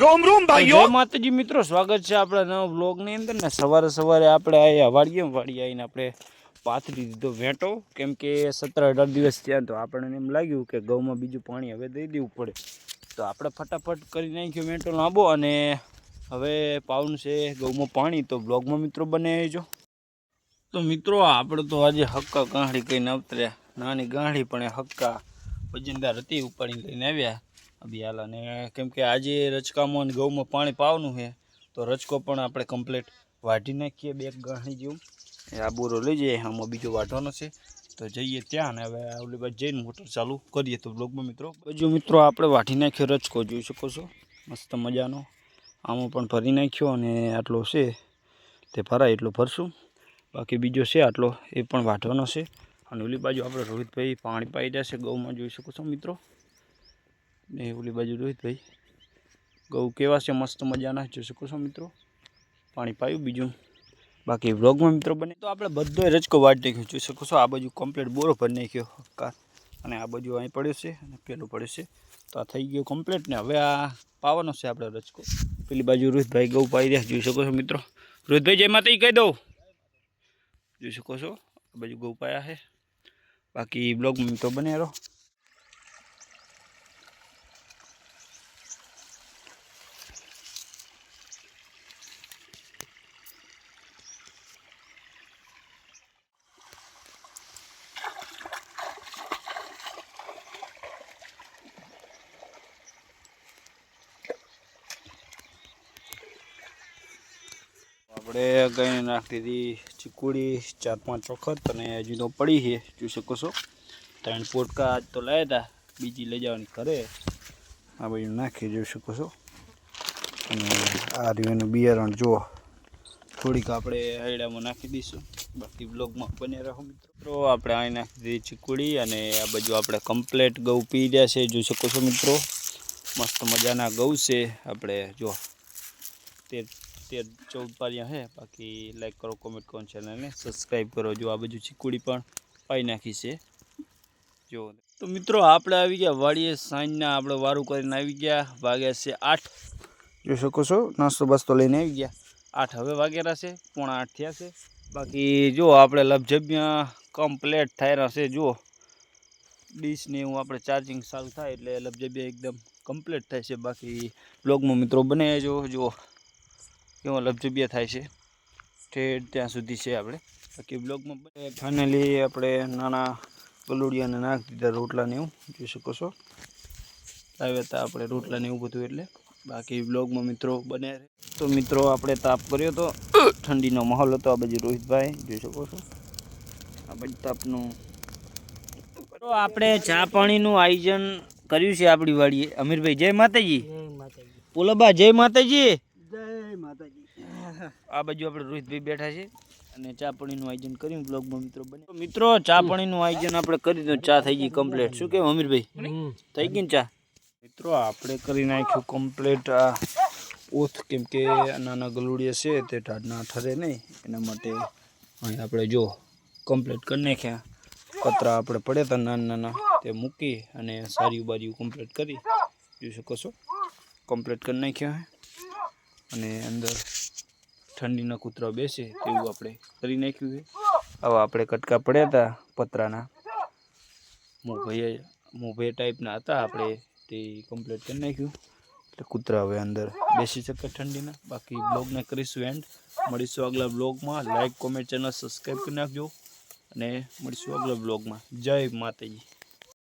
રોમ રોમ ભાઈઓ. જય માતાજી મિત્રો સ્વાગત છે આપણા નવા બ્લોગની અંદર. ને સવારે સવારે આપણે અહીંયા વાડીએ વાડી આવીને આપણે પાથરી દીધો વેંટો. કેમ કે સત્તર અઢાર દિવસ થયા તો આપણને એમ લાગ્યું કે ઘઉંમાં બીજું પાણી હવે દઈ દેવું પડે. તો આપણે ફટાફટ કરી નાખ્યો વેંટો લાંબો અને હવે પાઉન છે ઘઉંમાં પાણી. તો બ્લોગમાં મિત્રો બને જો તો મિત્રો આપણે તો આજે હક્કા ગાંઠી કહીને અવતર્યા નાની ગાંઠી પણ એ હક્કા વજનદાર હતી ઉપાડીને લઈને આવ્યા. અભિયાલ અને કેમ કે આજે રચકામાં અને ઘઉંમાં પાણી પાવાનું છે, તો રચકો પણ આપણે કમ્પ્લીટ વાઢી નાખીએ બે ગાણી જેવું. એ આ બોરો લઈ જઈએ, આમાં બીજો વાઢવાનો છે, તો જઈએ ત્યાં ને હવે ઓલી બાજુ જઈને મોટર ચાલુ કરીએ તો બ્લોગમાં મિત્રો. બીજું મિત્રો આપણે વાઢી નાખ્યો રચકો જોઈ શકો છો, મસ્ત મજાનો. આમાં પણ ભરી નાખ્યો અને આટલો છે, તે ભરાય એટલો ભરશું. બાકી બીજો છે આટલો, એ પણ વાઢવાનો છે. અને ઓલી બાજુ આપણે રોહિતભાઈ પાણી પાઈ રહ્યા છે ગૌમાં, જોઈ શકો છો મિત્રો. ને ઓલી બાજુ રોહિતભાઈ ગૌ કેવા છે? મસ્ત મજાના. જોઈ શકો છો મિત્રો? પાણી પાયું બીજું. બાકી વ્લોગમાં મિત્રો બને તો આપણે બધો રજકો વાટી નાખ્યો. જોઈ શકો છો આ બાજુ કમ્પ્લીટ બોરો ભરી નાખ્યો. કાર અને આ બાજુ અહીં પડ્યો છે અને પેલો પડ્યો છે. તો આ થઈ ગયો કમ્પ્લીટ ને હવે આ પાવાનો છે આપણે રજકો. પેલી બાજુ રોહિતભાઈ ગૌ પાઈ રહ્યા. જોઈ શકો છો મિત્રો? રોહિતભાઈ, જય માતા કહી દઉં. જોઈ શકો છો? આ બાજુ ગૌ પાયા છે. બાકી બ્લોગ મિત્રો બને રહો. આપણે ગઈ નાખી દીધી ચીકુડી, ચાર પાંચ વખત અને હજી તો પડી છે, જોઈ શકો છો. ત્રણ પોટકા આજ તો લાવ્યા હતા બીજી લઈ જવાની ઘરે. આ બધું નાખી જોઈ શકો છો. અને આ રહ્યું બિયારણ, જુઓ. થોડીક આપણે હૈડામાં નાખી દઈશું. બાકી બ્લોગમાં બને રહો મિત્રો. આપણે અહીં નાખી દીધી ચીકુડી અને આ બાજુ આપણે કમ્પ્લેટ ગૌ પી રહ્યા છે, જોઈ શકો છો મિત્રો. મસ્ત મજાના ગૌ છે. આપણે જો તેર તેર ચૌદ પારિયા છે બાકી લાઈક કરો કોમેન્ટ કરો ચેનલને સબસ્ક્રાઈબ કરો. જો આ બાજુ ચીકુડી પણ પાઈ નાખી છે. જો. તો મિત્રો, આપણે આવી ગયા વાડીએ સાંજના. આપણે વારું કરીને આવી ગયા. વાગ્યા છે આઠ. જોઈ શકો છો? નાસ્તો બાસ્તો લઈને આવી ગયા. આઠ હવે વાગેલા છે. પોણા આઠ થયા છે. બાકી જો, આપણે લપઝબ્યા કમ્પ્લેટ થયેલા છે. જુઓ ડીશને એવું આપણે ચાર્જિંગ સારું થાય એટલે લપઝબ્યા એકદમ કમ્પ્લીટ થાય છે. બાકી બ્લોગમાં મિત્રો બને જો. જુઓ કેવો લપજબિયા થાય છે ઠેઠ ત્યાં સુધી છે આપણે. બાકી બ્લોગમાં ફાઇનલી આપણે નાના ગલુડિયાને નાખી દીધા રોટલાને એવું જોઈ શકો છો. લાવ્યા હતા આપણે રોટલાને એવું બધું એટલે. બાકી બ્લોગમાં મિત્રો બને. તો મિત્રો આપણે તાપ કર્યો તો ઠંડીનો માહોલ હતો. આ બાજુ રોહિતભાઈ જોઈ શકો છો. આ બાજુ તાપનું. તો આપણે ચા પાણીનું આયોજન કર્યું છે આપણી વાડીએ. અમીરભાઈ જય માતાજી. પોલાબા જય માતાજી. આ બાજુ આપણે રોહિતભાઈ બેઠા છે અને ચા પાણીનું આયોજન કર્યું બ્લોગમાં મિત્રો બને મિત્રો ચા પાણીનું આયોજન આપણે કરી દઉં ચા થઈ ગઈ કમ્પ્લીટ શું કેવું અમીરભાઈ? થઈ ગઈ ને ચા? મિત્રો આપણે કરી નાખ્યું કમ્પ્લીટ આ ઓથ કેમ કે નાના ગલુડિયા છે તે ઢાઢના ઠરે નહીં એના માટે અહીં આપણે જો કમ્પ્લીટ કરી નાખ્યા. કતરા આપણે પડ્યા હતા નાના નાના તે મૂકી અને સારી બારીઓ કમ્પ્લીટ કરી. જોઈ શકો છો? કમ્પ્લીટ કરી નાખ્યા અને અંદર ઠંડીના કૂતરો બેસે તેવું આપણે કરી નાખ્યું છે. આવા આપણે કટકા પડ્યા હતા પતરાના. મોભાઈ મોભાઈ ટાઈપના હતા આપણે તે કમ્પ્લીટ કરી નાખ્યું. એટલે કૂતરા હવે અંદર બેસી શકે ઠંડીના. બાકી બ્લોગને કરીશું એન્ડ મળીશું આગલા બ્લોગમાં લાઇક કોમેન્ટ ચેનલ સબસ્ક્રાઈબ કરી નાખજો. અને મળીશું આગલા બ્લોગમાં જય માતાજી.